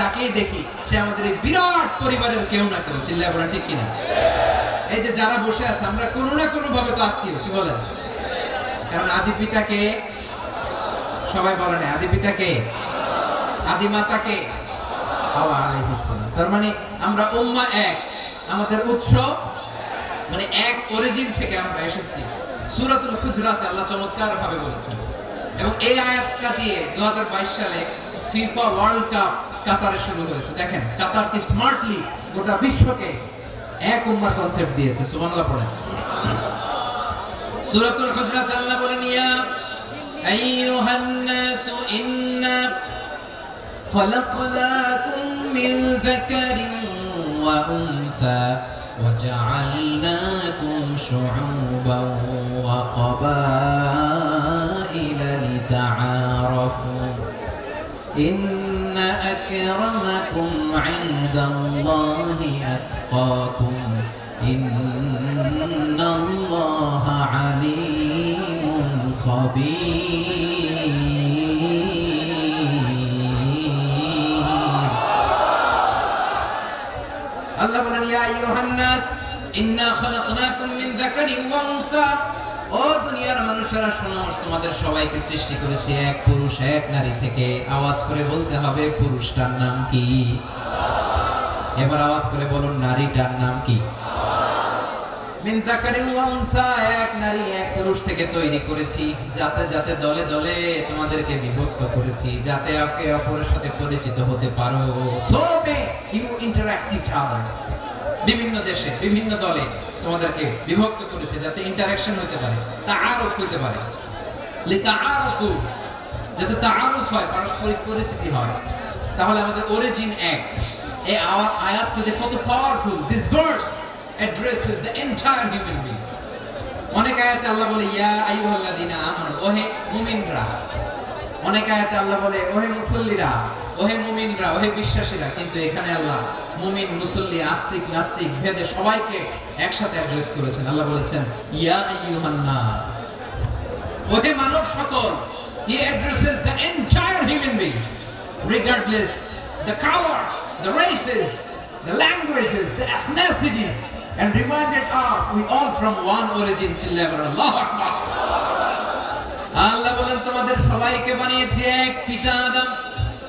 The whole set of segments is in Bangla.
যাকেই দেখি সে আমাদের এই বিরাট পরিবারের কেউ না কেউ চিল্লা বলা ঠিক কিনা? এই যে যারা বসে আছে, আমরা কোনো না কোনো ভাবে তো আত্মীয়, কি বলেন? কারণ আদি পিতাকে সবাই বলে না, আদি পিতাকে আদি মাতাকে। তার মানে আমরা উম্মা এক, আমাদের উৎস মানে এক অরিজিন থেকে আমরা এসেছি। সূরাতুল হুজরাতে আল্লাহ চমৎকার ভাবে বলেছেন। এবং এই আয়াতটা দিয়ে 2022 সালে ফিফা ওয়ার্ল্ড কাপ কাতারে শুরু হয়েছে দেখেন কাতার কি স্মার্টলি গোটা বিশ্বকে এক উম্মার কনসেপ্ট দিয়েছে সুবহানাল্লাহ পড়েন সূরাতুল হুজরাত আল্লাহ বলেন ইয়া আইয়ুহান নাসু ইন্না خلقناكم من ذكر وأنثى وجعلناكم شعوبا وقبائل لتعارفوا إن أكرمكم عند الله أتقاكم إن الله عليم خبير الله بلن يا أيها الناس إنا خلقناكم من ذكر وأنثى ও দুনিয়ার মানুষেরা, শোনো, তোমাদের সবাইকে সৃষ্টি করেছি এক পুরুষ, এক নারী থেকে। আওয়াজ করে বলতে হবে, পুরুষটার নাম কি? এবার আওয়াজ করে বলুন, নারীটার নাম কি? এক পুরুষ থেকে তৈরি করেছি। যাতে যাতে দলে দলে তোমাদেরকে বিভক্ত করেছি, যাতে একে অপরের সাথে পরিচিত হতে পারো। সো মে বিভিন্ন দেশে, বিভিন্ন দলে তোমাদেরকে বিভক্ত করেছে যাতে ইন্টারঅ্যাকশন হতে পারে, তাআরুফ হতে পারে। লিতাআরুফু, যাতে তাআরুফ হয়, পারস্পরিক পরিচিতি হয়। তাহলে আমাদের অরিজিন এক। এই আয়াতটা যে কত powerful this verse addresses the entire human being অনেক আয়াতে আল্লাহ বলে, ইয়া আইয়ুহাল্লাযীনা আমানু ওহে মুমিনরা অনেক আয়াতে আল্লাহ বলে, ওহে মুসল্লিরা ওহে মুমিনরা, ওহে বিশ্বাসীরা, কিন্তু এখানে আল্লাহ মুমিন, মুসল্লি, আস্তিক, নাস্তিক, ভেদে সবাইকে একসাথে অ্যাড্রেস করেছেন। আল্লাহ বলেছেন, ইয়া আইয়ুহান নাস ওহে মানব সকল, he addresses the entire human being regardless the colors the races the languages the ethnicities and reminded us we all from one origin children Allah Akbar Allah বলেন, তোমাদের সবাইকে বানিয়েছি এক পিতা আদম।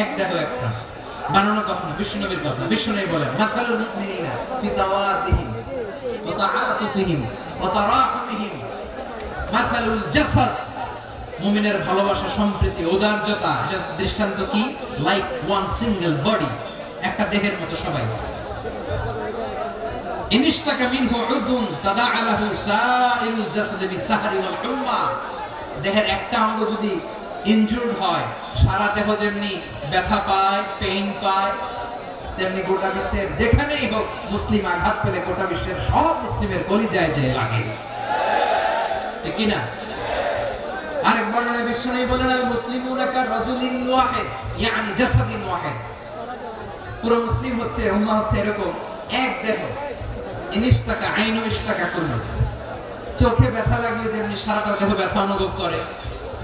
এক দেহ এক কথা না বিশ্বনবীর কথা। বিশ্বনবী বলেন, মাসালুল মুমিনিনা ফি তাওয়াদিহিম ওয়া তাআতুফিহিম ওয়া তারাহুমিহিম। মাসালুল জাসাদ। মুমিনের ভালোবাসা, সম্প্রীতি, উদারতা, এটার দৃষ্টান্ত কি? লাইক ওয়ান সিঙ্গেল বডি একটা দেহের মতো সবাই। ইনিশতাকা মিনহু উদুন তাদাআ লাহু সাইরুল জাসাদ বিসাহরি ওয়াল হুম্মা দেহের একটা অঙ্গ যদি ইনজুর্ড হয়। সারা দেহ যেমনি ব্যথা পায় পেইন পায়, তেমনি গোটা বিশ্বের যেখানেই হোক মুসলিম আঘাত পেলে গোটা বিশ্বের সব মুসলিমের কলিজায় যে লাগে। ঠিক না? আরেক বর্ণনা মুসলিমুনা কা রাজুলিন ইয়ানি জাসাদিন পুরো মুসলিম হচ্ছে হচ্ছে এরকম, এক দেহ। ইনিশ টাকা আইন টাকা চোখে ব্যথা লাগলে যেমনি সারাটা দেহ ব্যথা অনুভব করে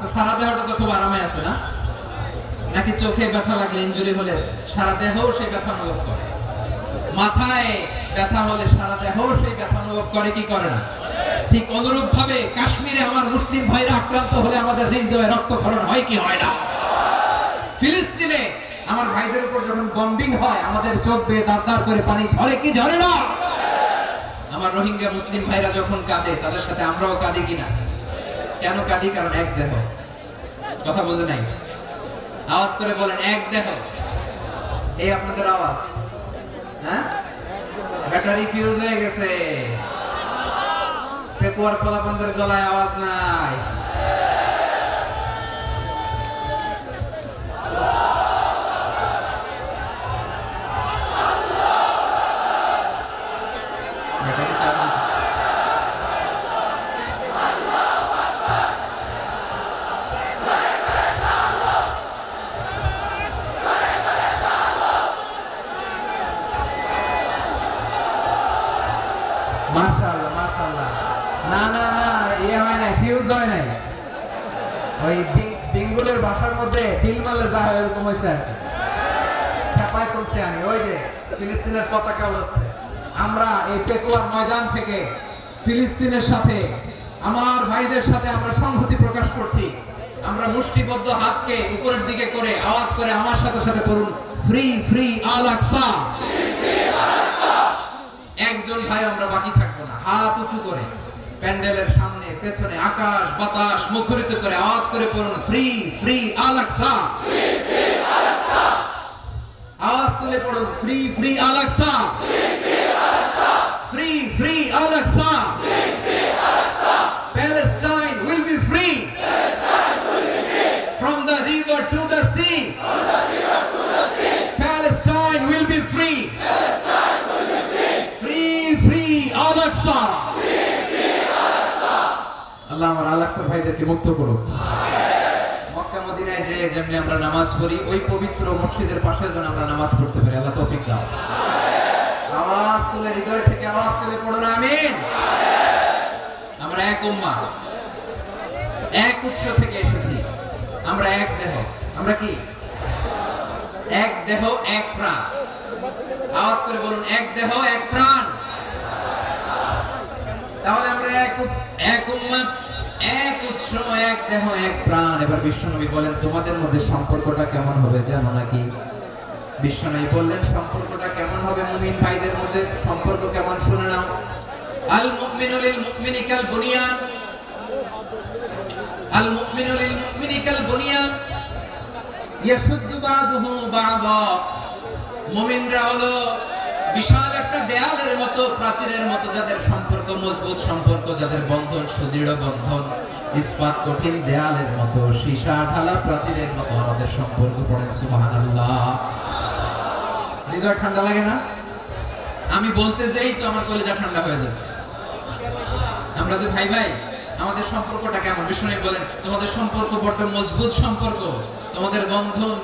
তো সারা দেহটা তো খুব আরামে আছে না? নাকি চোখে ব্যথা লাগলে ইঞ্জুরি হলে সারা দেহও সেই ব্যথা অনুভব করে? মাথায় ব্যথা হলে সারা দেহও সেই ব্যথা অনুভব করে, কি করে না? ঠিক অনুরূপ ভাবে কাশ্মীরে আমার মুসলিম ভাইরা আক্রান্ত হলে আমাদের হৃদয়ে রক্তক্ষরণ হয় কি হয় না? ফিলিস্তিনে আমার ভাইদের উপর যখন বম্বিং হয়, আমাদের চোখ বেয়ে দাঁড় করে পানি ঝরে, কি ঝরে না? আমার রোহিঙ্গা মুসলিম ভাইরা যখন কাঁদে, তাদের সাথে আমরাও কাঁদি কিনা? কেন কাঁদি? কারণ এক দেহ। কথা বোঝে নাই? আওয়াজ করে বলেন, এক দেহ। এই আপনাদের আওয়াজ। হ্যাঁ? ব্যাটারি ফিউজ হয়ে গেছে। পেকুয়ার পোলাপানদের গলায় আওয়াজ নাই। ইয়ে ফিলিস্তিনের সাথে, আমার ভাইদের সাথে আমরা সংহতি প্রকাশ করছি। আমরা মুষ্টিবদ্ধ হাতকে উপরের দিকে করে আওয়াজ করে আমার সাথে সাথে করুন ফ্রি ফ্রি আল আকসা একজন ভাই আমরা বাকি থাকব না। হাত উঁচু করে, প্যান্ডেলের সামনে, পেছনে, আকাশ, বাতাস, মুখরিত করে, আওয়াজ করে পড়ুন ফ্রি ফ্রি আলাক্সা আওয়াজ তুলে পড়ুন ফ্রি ফ্রি আলাক্সা ফ্রি ফ্রি আলাক্সা আল্লাহ আমার আলাক্সা ভাইদেরকে মুক্ত করুক। মক্কা, মদিনায় যে যেমনি আমরা নামাজ পড়ি, ওই পবিত্র মসজিদের পাশে যেন আমরা নামাজ পড়তে পারি। আল্লাহ তৌফিক দাও। আওয়াজ তুলে, হৃদয় থেকে আওয়াজ তুলে পড়ুন, আমিন। আমরা এক উম্মা এক উৎস থেকে এসেছি। আমরা এক দেহ। আমরা কি? এক দেহ, এক প্রাণ। আওয়াজ করে বলুন, এক দেহ, এক প্রাণ। তাহলে আমরা এক এক উম্মাত, এক উৎস, এক দেহ, এক প্রাণ। এবার বিশ্বনবী বলেন, তোমাদের মধ্যে সম্পর্কটা কেমন হবে জানো নাকি? বিশ্বনবী বললেন, সম্পর্কটা কেমন হবে মুমিন ভাইদের মধ্যে? সম্পর্ক কেমন শুনে নাও। আল মুমিনু লিল মুমিনি আল মুমিনু বাদুহু বাদা। মুমিনরা হলো বিশাল একটা দেয়ালের মতো, প্রাচীরের মতো যাদের সম্পর্ক মজবুত সম্পর্ক যাদের বন্ধন, সুদৃঢ় বন্ধন, ইস্পাত কঠিন দেয়ালের মতো, সীসা ঢালা প্রাচীরের মতো আমাদের সম্পর্ক পড়েন সুবহানাল্লাহ। হৃদয় ঠান্ডা লাগে না? আমি বলতে যেই তো আমার কলেজা ঠান্ডা হয়ে যাচ্ছে। আমরা যে ভাই ভাই, আমাদের সম্পর্কটা কেমন? বিষ্ণু বলেন, তোমাদের সম্পর্ক বড্ড মজবুত সম্পর্ক, তোমাদের বন্ধন